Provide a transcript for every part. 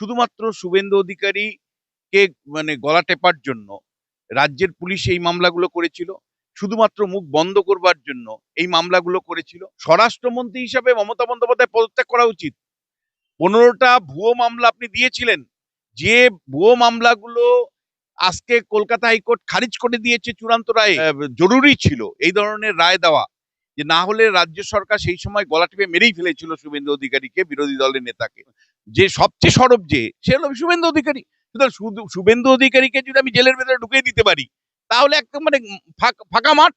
শুধুমাত্র শুভেন্দু অধিকারী কে মানে গলা টেপার জন্য রাজ্যের পুলিশ এই মামলাগুলো করেছিল শুধুমাত্র মুখ বন্ধ করবার জন্য এই মামলাগুলো করেছিল। স্বরাষ্ট্রমন্ত্রী হিসাবে মমতা বন্দ্যোপাধ্যায় পদত্যাগ করা উচিত। পনেরোটা ভুয়ো মামলা আপনি দিয়েছিলেন যে ভুয়ো মামলাগুলো আজকে কলকাতা হাইকোর্ট খারিজ করে দিয়েছে চূড়ান্ত রায় আহ, জরুরি ছিল এই ধরনের রায় দেওয়া। যে না হলে রাজ্য সরকার সেই সময় গলা টিপে মেরেই ফেলেছিল শুভেন্দু অধিকারীকে, বিরোধী দলের নেতাকে। যে সবচেয়ে সরব যে, সে হলো শুভেন্দু অধিকারী। সুতরাং শুভেন্দু অধিকারীকে যদি আমি জেলের ভেতরে ঢুকিয়ে দিতে পারি, তাহলে একদম মানে ফাঁকা মাঠ।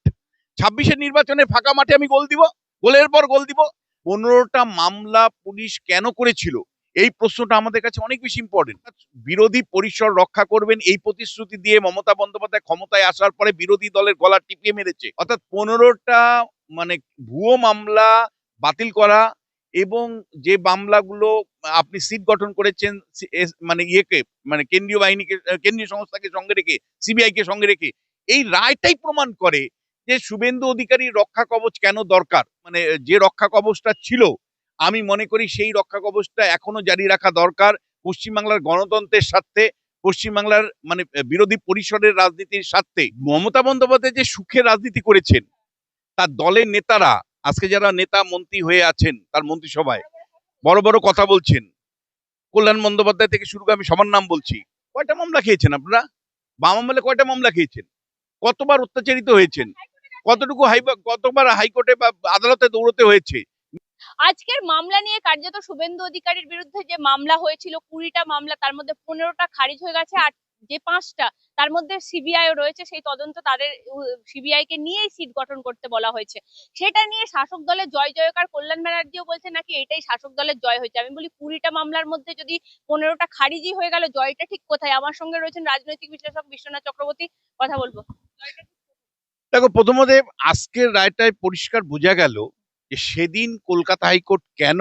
ছাব্বিশের নির্বাচনে ফাঁকা মাঠে আমি গোল দিব, গোলের পর গোল দিব। পনেরোটা মামলা পুলিশ কেন করেছিল? এই প্রশ্নটা আমাদের কাছে অনেক বেশি ইম্পর্টেন্ট বিরোধী পরিসর রক্ষা করবেন এই প্রতিশ্রুতি দিয়ে মমতা বন্দ্যোপাধ্যায় ক্ষমতায় আসার পরে বিরোধী দলের গলা টিপিয়ে মেরেছে। অর্থাৎ পনেরোটা মানে ভুয়ো মামলা বাতিল করা এবং যে মামলাগুলো আপনি সিট গঠন করেছেন মানে ইয়েকে মানে কেন্দ্রীয় বাহিনীকে কেন্দ্রীয় সংস্থাকে সঙ্গে রেখে সিবিআই কে সঙ্গে রেখে এই রায়টাই প্রমাণ করে যে শুভেন্দু অধিকারী রক্ষা কবচ কেন দরকার? মানে যে রক্ষা কবচটা ছিল, আমি মনে করি সেই রক্ষা কবচটা এখনও জারি রাখা দরকার। পশ্চিমবাংলার গণতন্ত্রের স্বার্থে, পশ্চিমবাংলার মানে বিরোধী পরিসরের রাজনীতির স্বার্থে মমতা বন্দ্যোপাধ্যায় যে সুখের রাজনীতি করেছেন তার দলের নেতারা, আজকে যারা নেতা মন্ত্রী হয়ে আছেন তার মন্ত্রিসভায়, বড় বড় কথা বলছেন। কল্যাণ বন্দ্যোপাধ্যায় থেকে শুরু করে আমি সবার নাম বলছি। কয়টা মামলা খেয়েছেন আপনারা? বাম আমলে কয়টা মামলা খেয়েছেন? কতবার অত্যাচারিত হয়েছেন? কতটুকু কতবার হাইকোর্টে বা আদালতে দৌড়তে হয়েছে? আজকের মামলা নিয়ে কার্যত শুভেন্দু অধিকারীর বিরুদ্ধে যে মামলা হয়েছিল, কুড়িটা মামলা, তার মধ্যে পনেরোটা খারিজ হয়ে গেছে আর যে পাঁচটা, তার মধ্যে সিবিআই রয়েছে, সেই তদন্ত তাদের সিবিআই কে নিয়েই সিট গঠন করতে বলা হয়েছে। সেটা নিয়ে শাসক দলের জয় জয়কার কল্যাণ ব্যানার্জিও বলছে নাকি এটাই শাসক দলের জয় হয়েছে। আমি বলি কুড়িটা মামলার মধ্যে যদি পনেরোটা খারিজই হয়ে গেল, জয়টা ঠিক কোথায়? আমার সঙ্গে রয়েছেন রাজনৈতিক বিশ্লেষক বিশ্বনাথ চক্রবর্তী, কথা বলব। দেখো, প্রথমত আজকের রায়টায় পরিষ্কার বোঝা গেল যে সেদিন কলকাতা হাইকোর্ট কেন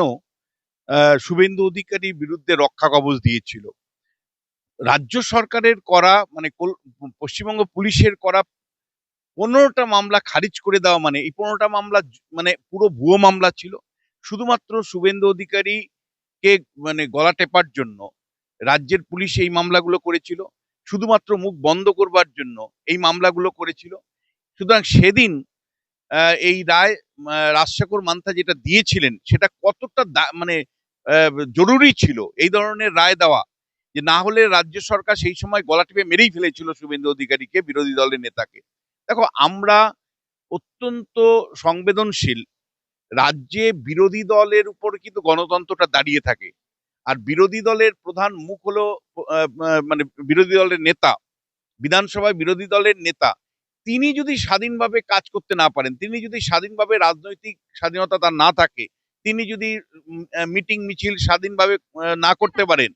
শুভেন্দু অধিকারীর বিরুদ্ধে রক্ষা কবচ দিয়েছিল। রাজ্য সরকারের করা মানে পশ্চিমবঙ্গ পুলিশের করা পনেরোটা মামলা খারিজ করে দেওয়া মানে এই পনেরোটা মামলা মানে পুরো ভুয়ো মামলা ছিল। শুধুমাত্র শুভেন্দু অধিকারী কে মানে গলা টেপার জন্য রাজ্যের পুলিশ এই মামলাগুলো করেছিল। শুধুমাত্র মুখ বন্ধ করবার জন্য এই মামলাগুলো করেছিল। সুতরাং সেদিন এই রায় আহ, রাজশেখর মান্থা যেটা দিয়েছিলেন সেটা কতটা মানে জরুরি ছিল এই ধরনের রায় দেওয়া। যে না হলে রাজ্য সরকার সেই সময় গলা টিপে মেরেই ফেলেছিল শুভেন্দু অধিকারীকে, বিরোধী দলের নেতাকে। দেখো, আমরা অত্যন্ত সংবেদনশীল। রাজ্যে বিরোধী দলের উপর কিন্তু গণতন্ত্রটা দাঁড়িয়ে থাকে। আর বিরোধী দলের প্রধান মুখ হলো মানে বিরোধী দলের নেতা, বিধানসভায় বিরোধী দলের নেতা। তিনি যদি স্বাধীনভাবে কাজ করতে না পারেন, তিনি যদি স্বাধীনভাবে রাজনৈতিক স্বাধীনতা তার না থাকে, তিনি যদি মিটিং, মিছিল স্বাধীনভাবে না করতে পারেন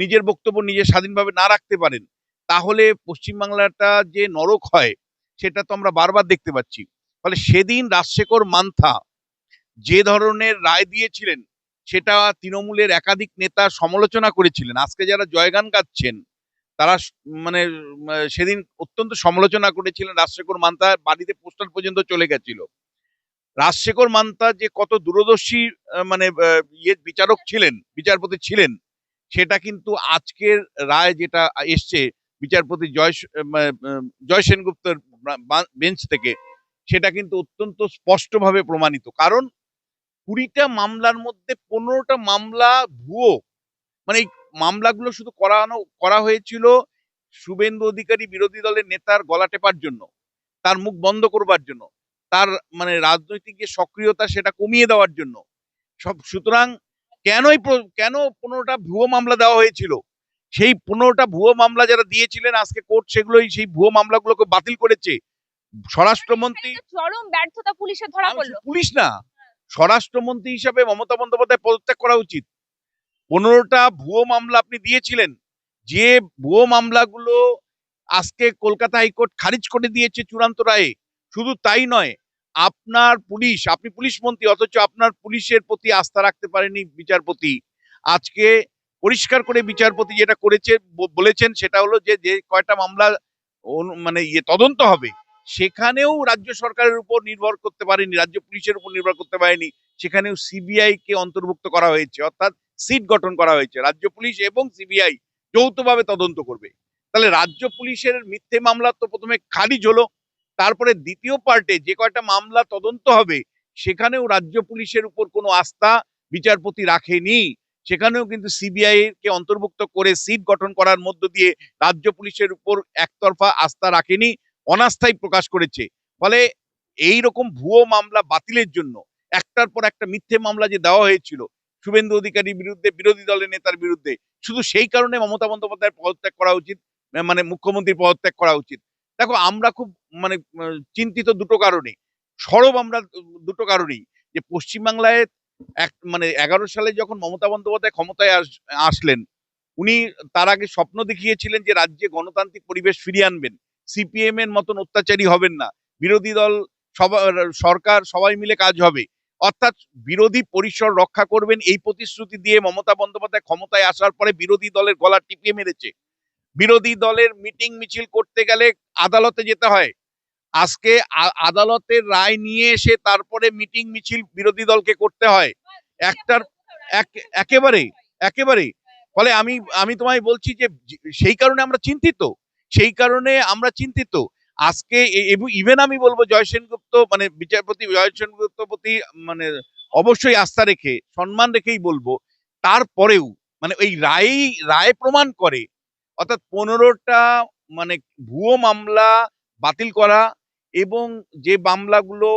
নিজের বক্তব্য নিজে স্বাধীনভাবে না রাখতে পারেন, তাহলে পশ্চিমবাংলাটা যে নরক হয়, সেটা তো আমরা বারবার দেখতে পাচ্ছি। ফলে সেদিন রাজশেখর মান্থা যে ধরনের রায় দিয়েছিলেন, সেটা তৃণমূলের একাধিক নেতা সমালোচনা করেছিলেন। আজকে যারা জয়গান গাচ্ছেন, তারা মানে সেদিন অত্যন্ত সমালোচনা করেছিলেন রাজশেখর মান্তা বাড়িতে পোস্টার পর্যন্ত চলে গেছিল। রাজশেখর মান্তা যে কত দূরদর্শী মানে ইয়ে বিচারক ছিলেন, বিচারপতি ছিলেন সেটা কিন্তু আজকের রায় যেটা এসছে বিচারপতি জয় জয় সেনগুপ্তের বেঞ্চ থেকে, সেটা কিন্তু অত্যন্ত স্পষ্টভাবে প্রমাণিত। কারণ কুড়িটা মামলার মধ্যে পনেরোটা মামলা ভুয়ো। মানে মামলাগুলো শুধু করানো, করা হয়েছিল শুভেন্দু অধিকারী বিরোধী দলের নেতার গলা টেপার জন্য, তার মুখ বন্ধ করবার জন্য, তার মানে রাজনৈতিক যে সক্রিয়তা সেটা কমিয়ে দেওয়ার জন্য। সব, সুতরাং কেনই কেন পনেরোটা ভুয়ো মামলা দেওয়া হয়েছিল? সেই পনেরোটা ভুয়ো মামলা যারা দিয়েছিলেন আজকে কোর্ট সেগুলোই সেই ভুয়ো মামলাগুলোকে বাতিল করেছে। স্বরাষ্ট্রমন্ত্রী এটা চরম ব্যর্থতা পুলিশে ধরা পড়ল। পুলিশ না। স্বরাষ্ট্রমন্ত্রী হিসাবে মমতা বন্দ্যোপাধ্যায় পদত্যাগ করা উচিত। পনেরোটা ভুয়ো মামলা আপনি দিয়েছিলেন। যে ভুয়ো মামলাগুলো আজকে কলকাতা হাইকোর্ট খারিজ করে দিয়েছে চূড়ান্ত রায়ে শুধু তাই নয় আপনার পুলিশ, আপনি পুলিশ মন্ত্রী, অথচ আপনার পুলিশের প্রতি আস্থা রাখতে পারেনি বিচারপতি। আজকে পরিষ্কার করে বিচারপতি যেটা করেছে বলেছেন সেটা হলো যে যে কয়টা মামলা মানে ইয়ে তদন্ত হবে, সেখানেও রাজ্য সরকারের উপর নির্ভর করতে পারেনি, রাজ্য পুলিশের উপর নির্ভর করতে পারেনি, সেখানেও সিবিআই কে অন্তর্ভুক্ত করা হয়েছে, অর্থাৎ সিট গঠন করা হয়েছে, রাজ্য পুলিশ এবং সিবিআই যৌথভাবে তদন্ত করবে। তাহলে রাজ্য পুলিশের মিথ্যে মামলা তো প্রথমে খারিজ হলো তারপরে দ্বিতীয় পার্টে যে কয়টা মামলা তদন্ত হবে, সেখানেও রাজ্য পুলিশের উপর কোনো আস্থা বিচারপতি রাখেনি। সেখানেও কিন্তু সিবিআই কে অন্তর্ভুক্ত করে সিট গঠন করার মধ্য দিয়ে রাজ্য পুলিশের উপর একতরফা আস্থা রাখেনি, অনাস্থাই প্রকাশ করেছে। ফলে এই রকম ভুয়ো মামলা বাতিলের জন্য একটার পর একটা মিথ্যে মামলা যে দেওয়া হয়েছিল, শুভেন্দু অধিকারীর বিরুদ্ধে, বিরোধী দলের নেতার বিরুদ্ধে, শুধু সেই কারণে মমতা বন্দ্যোপাধ্যায়ের পদত্যাগ করা উচিত মানে মুখ্যমন্ত্রীর পদত্যাগ করা উচিত। দেখো, আমরা খুব মানে চিন্তিত দুটো কারণে সরব আমরা দুটো কারণেই, যে পশ্চিমবাংলায় এক মানে এগারো সালে যখন মমতা বন্দ্যোপাধ্যায় ক্ষমতায় আস- আসলেন, উনি তার আগে স্বপ্ন দেখিয়েছিলেন যে রাজ্যে গণতান্ত্রিক পরিবেশ ফিরিয়ে আনবেন। সিপিএম এর মতন অত্যাচারী হবেন না। বিরোধী দল সরকার সবাই মিলে কাজ হবে। অর্থাৎ বিরোধী পরিসর রক্ষা করবেন এই প্রতিশ্রুতি দিয়ে মমতা বন্দ্যোপাধ্যায় ক্ষমতায় আসার পরে বিরোধী দলের গলা টিপিয়ে মেরেছে। বিরোধী দলের মিটিং মিছিল করতে গেলে আদালতে যেতে হয়। আজকে আদালতের রায় নিয়ে এসে তারপরে মিটিং মিছিল বিরোধী দলকে করতে হয়। একটার এক- একেবারে একেবারে ফলে আমি আমি তোমায় বলছি যে- সেই কারণে আমরা চিন্তিত। সেই কারণে আমরা চিন্তিত। আজকে ইভেন আমি বলব জয় সেনগুপ্ত মানে বিচারপতি জয় সেনগুপ্ত প্রতি মানে অবশ্যই আস্থা রেখে, সম্মান রেখেই বলব, তারপরেও মানে ওই রায় রায় প্রমাণ করে অর্থাৎ পনেরোটা মানে ভুয়ো মামলা বাতিল করা এবং যে মামলাগুলো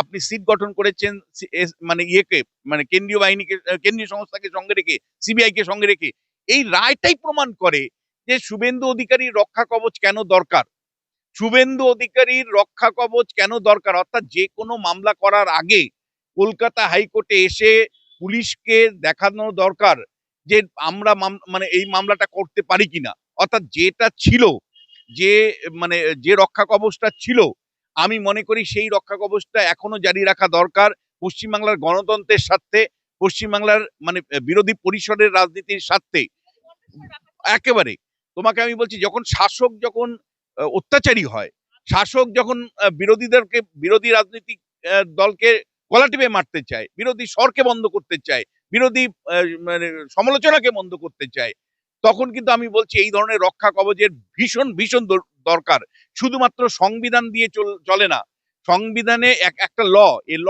আপনি সিট গঠন করেছেন মানে ইয়েকে মানে কেন্দ্রীয় বাহিনীকে কেন্দ্রীয় সংস্থাকে সঙ্গে রেখে সিবিআই কে সঙ্গে রেখে এই রায়টাই প্রমাণ করে যে শুভেন্দু অধিকারীর রক্ষা কবচ কেন দরকার। শুভেন্দু অধিকারীর রক্ষা কবচ কেন দরকার? অর্থাৎ যে কোনো মামলা করার আগে কলকাতা হাইকোর্টে এসে পুলিশকে দেখানো দরকার যে আমরা মানে এই মামলাটা করতে পারি কিনা। অর্থাৎ যেটা ছিল, যে মানে যে রক্ষা কবচটা ছিল, আমি মনে করি সেই রক্ষা কবচটা এখনও জারি রাখা দরকার পশ্চিমবাংলার গণতন্ত্রের স্বার্থে, পশ্চিমবাংলার মানে বিরোধী পরিসরের রাজনীতির স্বার্থে। একেবারে। তোমাকে আমি বলছি, যখন শাসক যখন অত্যাচারী হয়, শাসক যখন বিরোধীদেরকে, বিরোধী রাজনৈতিক দলকে গলা টিপে মারতে চায়, বিরোধী স্বরকে বন্ধ করতে চায়, বিরোধী মানে সমালোচনাকে বন্ধ করতে চায় তখন কিন্তু আমি বলছি, এই ধরনের রক্ষা কবচের ভীষণ ভীষণ দর- দরকার। শুধুমাত্র সংবিধান দিয়ে চল- না। সংবিধানে এক, একটা law, a law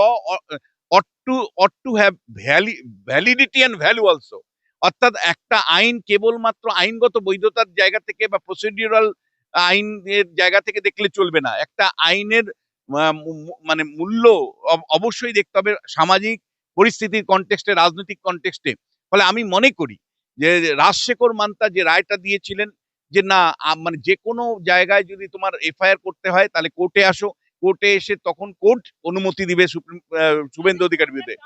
ought to ought to have vali validity and value also অর্থাৎ একটা আইন কেবলমাত্র আইনগত বৈধতার জায়গা থেকে বা প্রসিডিউরাল আইনের জায়গা থেকে দেখলে চলবে না। একটা আইনের মানে মূল্য অব- অবশ্যই দেখতে হবে সামাজিক পরিস্থিতির কনটেক্সটে রাজনৈতিক কনটেক্সটে ফলে আমি মনে করি যে রাজশেখর মান্তা যে রায়টা দিয়েছিলেন যে না মানে যে কোনো জায়গায় যদি তোমার এফআইআর করতে হয়, তাহলে কোর্টে আসো। কোর্টে এসে তখন কোর্ট অনুমতি দিবে সুপ্রিম শুভেন্দু অধিকারীর বিরুদ্ধে।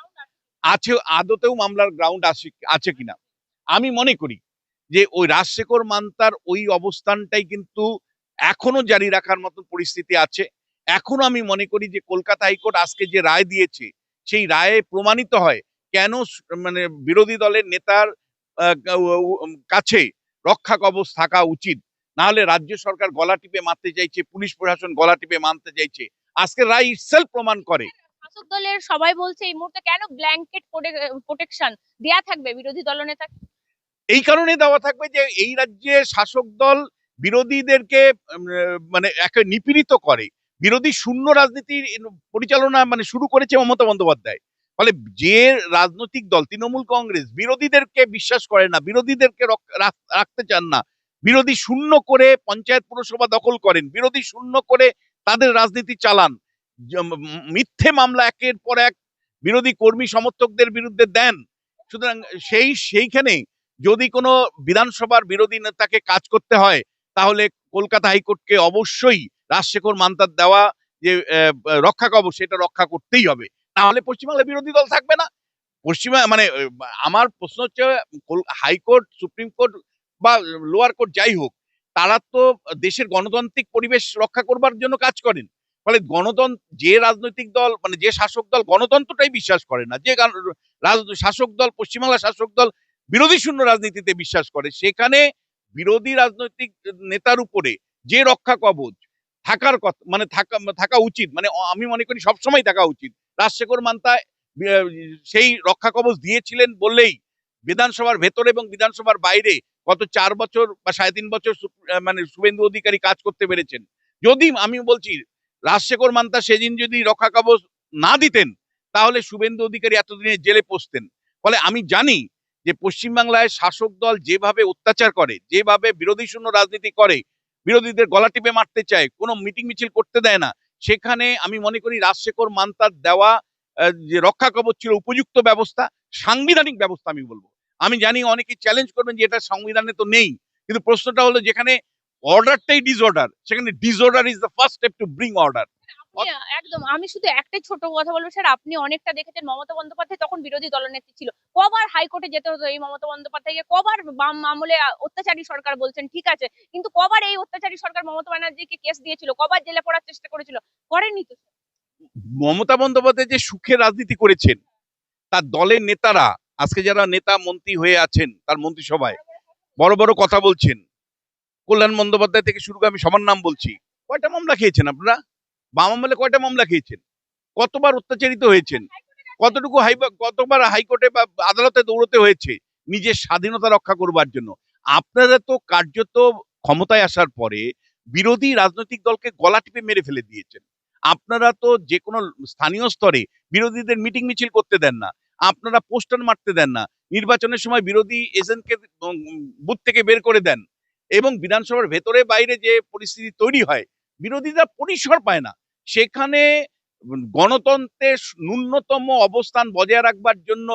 আছে, আদতেও মামলার গ্রাউন্ড আছে আছে কিনা? আমি মনে করি যে ওই রাজশেখর মান্তার ওই অবস্থানটাই কিন্তু এখনও জারি রাখার মতো পরিস্থিতি আছে। এখনও আমি মনে করি যে কলকাতা হাইকোর্ট আজকে যে রায় দিয়েছে, সেই রায়ে প্রমাণিত হয় কেন মানে বিরোধী দলের নেতার কাছে রক্ষা কবচ থাকা উচিত। না হলে রাজ্য সরকার গলা টিপে মারতে চাইছে পুলিশ প্রশাসন গলা টিপে মানতে চাইছে। আজকে রায় ইটসেলফ প্রমাণ করে। শাসক দলের সবাই বলছে এই মুহূর্তে কেন ব্ল্যাঙ্কেট প্রোটেকশন দেয়া থাকবে বিরোধী দলনেতা এই কারণে দেওয়া থাকবে যে এই রাজ্যে শাসক দল বিরোধীদেরকে মানে একে নিপীড়িত করে। বিরোধী শূন্য রাজনীতির পরিচালনা মানে শুরু করেছে মমতা বন্দ্যোপাধ্যায়। ফলে যে রাজনৈতিক দল, তৃণমূল কংগ্রেস বিরোধীদেরকে বিশ্বাস করে না, বিরোধীদেরকে রাখতে চান না, বিরোধী শূন্য করে পঞ্চায়েত পুরসভা দখল করেন, বিরোধী শূন্য করে তাদের রাজনীতি চালান মিথ্যে মামলা একের পর এক বিরোধী কর্মী সমর্থকদের বিরুদ্ধে দেন। সুতরাং সেই, সেইখানে যদি কোনো বিধানসভার বিরোধী নেতাকে কাজ করতে হয়, তাহলে কলকাতা হাইকোর্টকে অবশ্যই রাজশেখর মান্তার দেওয়া যে রক্ষা কবচ, সেটা রক্ষা করতেই হবে। তাহলে পশ্চিমবাংলায় বিরোধী দল থাকবে না। পশ্চিমা মানে আমার প্রশ্ন হচ্ছে হাইকোর্ট সুপ্রিম কোর্ট বা লোয়ার কোর্ট যাই হোক, তারা তো দেশের গণতান্ত্রিক পরিবেশ রক্ষা করবার জন্য কাজ করেন। ফলে গণতন্ত্র যে রাজনৈতিক দল মানে যে শাসক দল, গণতন্ত্রটাই বিশ্বাস করে না। যে শাসক দল পশ্চিমবাংলা শাসক দল, বিরোধী শূন্য রাজনীতিতে বিশ্বাস করে, সেখানে বিরোধী রাজনৈতিক নেতার উপরে যে রক্ষা কবচ, থাকার কথা মানে থাকা থাকা উচিত মানে আমি মনে করি সবসময় থাকা উচিত। রাজশেখর মান্তা সেই রক্ষা কবচ দিয়েছিলেন বললেই বিধানসভার ভেতরে এবং বিধানসভার বাইরে গত চার বছর বা সাড়ে তিন বছর মানে শুভেন্দু অধিকারী কাজ করতে পেরেছেন। যদি আমি বলছি রাজশেখর মান্তা সেদিন যদি রক্ষা কবচ না দিতেন, তাহলে শুভেন্দু অধিকারী এতদিনে জেলে পৌঁছতেন। ফলে আমি জানি যে পশ্চিমবাংলায় শাসক দল যেভাবে অত্যাচার করে, যেভাবে বিরোধী শূন্য রাজনীতি করে, বিরোধীদের গলা টিপে মারতে চায়, কোনো মিটিং মিছিল করতে দেয় না সেখানে আমি মনে করি রাজশেখর মান্তার দেওয়া যে রক্ষা কবচ ছিল উপযুক্ত ব্যবস্থা, সাংবিধানিক ব্যবস্থা আমি বলব। আমি জানি অনেকে চ্যালেঞ্জ করবেন যে এটা সংবিধানে তো নেই, কিন্তু প্রশ্নটা হলো যেখানে অর্ডারটাই ডিসঅর্ডার সেখানে disorder is the first step to bring order আপনি একদম। আমি শুধু একটাই ছোট কথা বলব স্যার। আপনি অনেকটা দেখেছেন মমতা বন্দ্যোপাধ্যায় তখন বিরোধী দলনেত্রী ছিল। কবার হাইকোর্টে যেতে হতো এই মমতা বন্দ্যোপাধ্যায়কে কবার বাম আমলে অত্যাচারী সরকার বলছেন ঠিক আছে কিন্তু কবার এই অত্যাচারী সরকার মমতা ব্যানার্জিকে কেস দিয়েছিল কবার জেলে পড়ার চেষ্টা করেছিল করেনি তো মমতা বন্দ্যোপাধ্যায় যে সুখে রাজনীতি করেছেন তার দলের নেতারা আজকে যারা নেতা মন্ত্রী হয়ে আছেন তার মন্ত্রিসভায় বড় বড় কথা বলছেন। কল্যাণ বন্দ্যোপাধ্যায় থেকে শুরু করে আমি সবার নাম বলছি। কয়টা মামলা খেয়েছেন আপনারা? বাম আমলে কয়টা মামলা খেয়েছেন? কতবার অত্যাচারিত হয়েছেন? কতটুকু কতবার হাইকোর্টে বা আদালতে দৌড়তে হয়েছে? নিজের স্বাধীনতা রক্ষা করবার জন্য। আপনারা তো কার্যত ক্ষমতায় আসার পরে বিরোধী রাজনৈতিক দলকে গলা টিপে মেরে ফেলে দিয়েছেন। আপনারা তো যে কোনো স্থানীয় স্তরে বিরোধীদের মিটিং মিছিল করতে দেন না। আপনারা পোস্টার মারতে দেন না। নির্বাচনের সময় বিরোধী এজেন্টকে বুথ থেকে বের করে দেন। এবং বিধানসভার ভেতরে বাইরে যে পরিস্থিতি তৈরি হয়, বিরোধীরা পরিসর পায় না। সেখানে গণতন্ত্রের ন্যূনতম অবস্থান বজায় রাখবার জন্য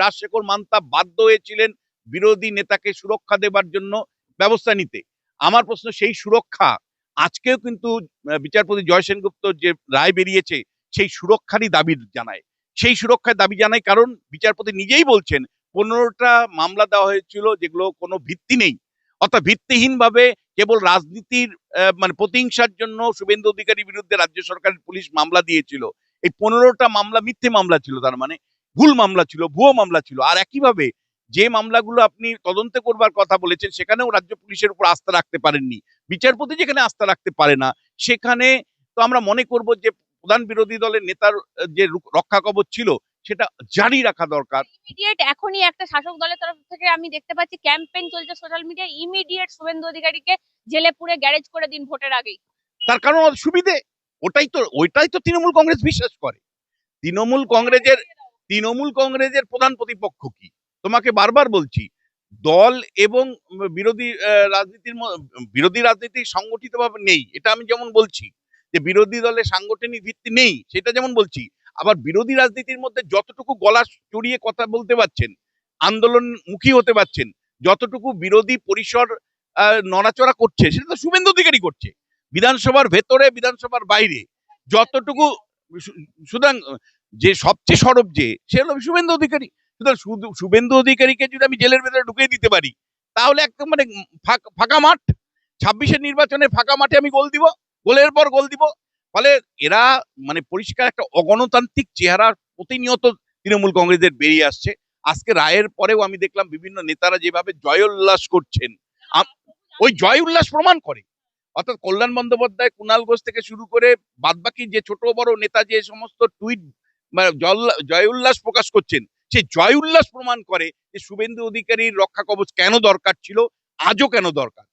রাজশেখর মান্তা বাধ্য হয়েছিলেন বিরোধী নেতাকে সুরক্ষা দেবার জন্য ব্যবস্থা নিতে। আমার প্রশ্ন, সেই সুরক্ষা আজকেও কিন্তু বিচারপতি জয় সেনগুপ্ত যে রায় বেরিয়েছে, সেই সুরক্ষারই দাবি জানায়। সেই সুরক্ষার দাবি জানায় কারণ বিচারপতি নিজেই বলছেন, পনেরোটা মামলা দেওয়া হয়েছিল, যেগুলো কোনো ভিত্তি নেই। অর্থাৎ ভিত্তিহীন ভাবে কেবল রাজনীতির মানে প্রতিহিংসার জন্য শুভেন্দু অধিকারীর বিরুদ্ধে রাজ্য সরকারের পুলিশ মামলা দিয়েছিল। এই পনেরোটা মামলা মিথ্যে মামলা ছিল, তার মানে ভুল মামলা ছিল, ভুয়ো মামলা ছিল। আর একইভাবে যে মামলাগুলো আপনি তদন্ত করবার কথা বলেছেন, সেখানেও রাজ্য পুলিশের উপর আস্থা রাখতে পারেননি। বিচারপতি যেখানে আস্থা রাখতে পারে না, সেখানে তো আমরা মনে করব যে প্রধান বিরোধী দলের নেতার যে রক্ষা কবচ ছিল সেটা জারি রাখা দরকার। ইমিডিয়েট এখনই একটা শাসক দলের তরফ থেকে আমি দেখতে পাচ্ছি ক্যাম্পেইন চলছে সোশ্যাল মিডিয়ায় ইমিডিয়েট শুভেন্দু অধিকারীকে জেলে পুরে গ্যারেজ করে দিন ভোটের আগেই। তার কারণ সুবিধে ওটাই তো ওইটাই তো তৃণমূল কংগ্রেস বিশ্বাস করে। তৃণমূল কংগ্রেসের তৃণমূল কংগ্রেসের প্রধান প্রতিপক্ষ কি? তোমাকে বারবার বলছি দল এবং বিরোধী রাজনীতির বিরোধী রাজনীতি সংগঠিতভাবে নেই। এটা আমি যেমন বলছি যে বিরোধী দলের সাংগঠনিক ভিত্তি নেই সেটা যেমন বলছি আবার বিরোধী রাজনীতির মধ্যে যতটুকু গলা চড়িয়ে কথা বলতে পারছেন, আন্দোলনমুখী হতে পারছেন, যতটুকু বিরোধী পরিসর নড়াচড়া করছে, সেটা তো শুভেন্দু অধিকারী করছে। বিধানসভার ভেতরে, বিধানসভার বাইরে, যতটুকু সুতরাং যে সবচেয়ে সরব যে, সে হলো শুভেন্দু অধিকারী। সুতরাং শুভেন্দু অধিকারীকে যদি আমি জেলের ভেতরে ঢুকিয়ে দিতে পারি, তাহলে একদম মানে ফাঁকা মাঠ। ছাব্বিশের নির্বাচনে ফাঁকা মাঠে আমি গোল দিব, গোলের পর গোল দিব ফলে এরা মানে পরিষ্কার একটা অগণতান্ত্রিক চেহারা প্রতিনিয়ত তৃণমূল কংগ্রেসের বেরিয়ে আসছে। আজকে রায়ের পরেও আমি দেখলাম বিভিন্ন নেতারা যেভাবে জয় উল্লাস করছেন। ওই জয় উল্লাস প্রমাণ করে। অর্থাৎ কল্যাণ বন্দ্যোপাধ্যায় কুণাল ঘোষ থেকে শুরু করে বাদবাকি যে ছোট বড় নেতা যে সমস্ত টুইট জয় উল্লাস প্রকাশ করছেন, সে জয় উল্লাস প্রমাণ করে যে শুভেন্দু অধিকারীর রক্ষা কবচ কেন দরকার ছিল, আজও কেন দরকার।